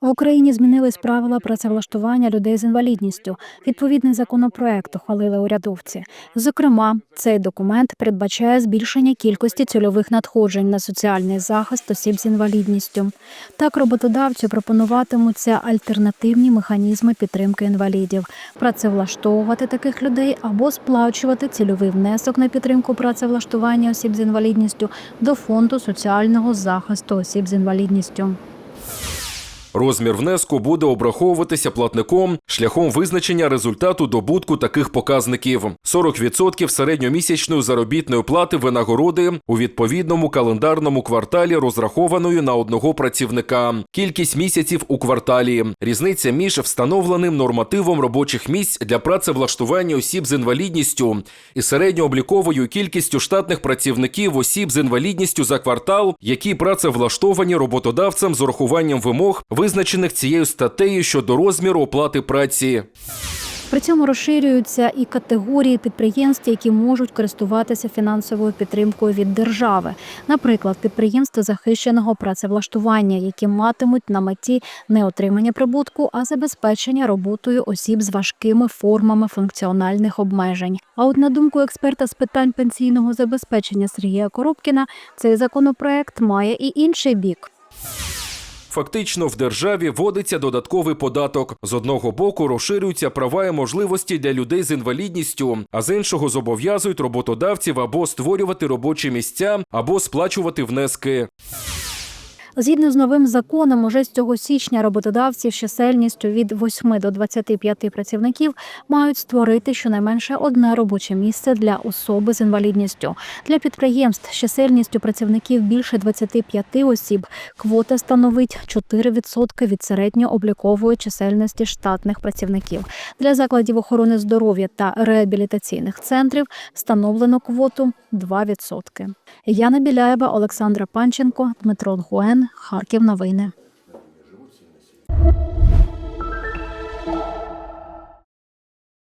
В Україні змінились правила працевлаштування людей з інвалідністю. Відповідний законопроект ухвалили урядовці. Зокрема, цей документ передбачає збільшення кількості цільових надходжень на соціальний захист осіб з інвалідністю. Так роботодавцю пропонуватимуться альтернативні механізми підтримки інвалідів, працевлаштовувати таких людей або сплачувати цільовий внесок на підтримку працевлаштування осіб з інвалідністю до фонду соціального захисту осіб з інвалідністю. Розмір внеску буде обраховуватися платником шляхом визначення результату добутку таких показників: 40% середньомісячної заробітної плати винагороди у відповідному календарному кварталі, розрахованої на одного працівника, кількість місяців у кварталі, різниця між встановленим нормативом робочих місць для працевлаштування осіб з інвалідністю і середньообліковою кількістю штатних працівників осіб з інвалідністю за квартал, які працевлаштовані роботодавцем з урахуванням вимог, визначених цією статтею щодо розміру оплати праці. При цьому розширюються і категорії підприємств, які можуть користуватися фінансовою підтримкою від держави, наприклад, підприємства захищеного працевлаштування, які матимуть на меті не отримання прибутку, а забезпечення роботою осіб з важкими формами функціональних обмежень. А от на думку експерта з питань пенсійного забезпечення Сергія Коробкіна, цей законопроект має і інший бік. Фактично в державі вводиться додатковий податок. З одного боку розширюються права і можливості для людей з інвалідністю, а з іншого зобов'язують роботодавців або створювати робочі місця, або сплачувати внески. Згідно з новим законом, уже з цього січня роботодавці з чисельністю від 8 до 25 працівників мають створити щонайменше одне робоче місце для особи з інвалідністю. Для підприємств з чисельністю працівників більше 25 осіб квота становить 4% від середньооблікової чисельності штатних працівників. Для закладів охорони здоров'я та реабілітаційних центрів встановлено квоту 2%. Яна Біляєва, Олександра Панченко, Дмитро Лгуен, Харків. Новини.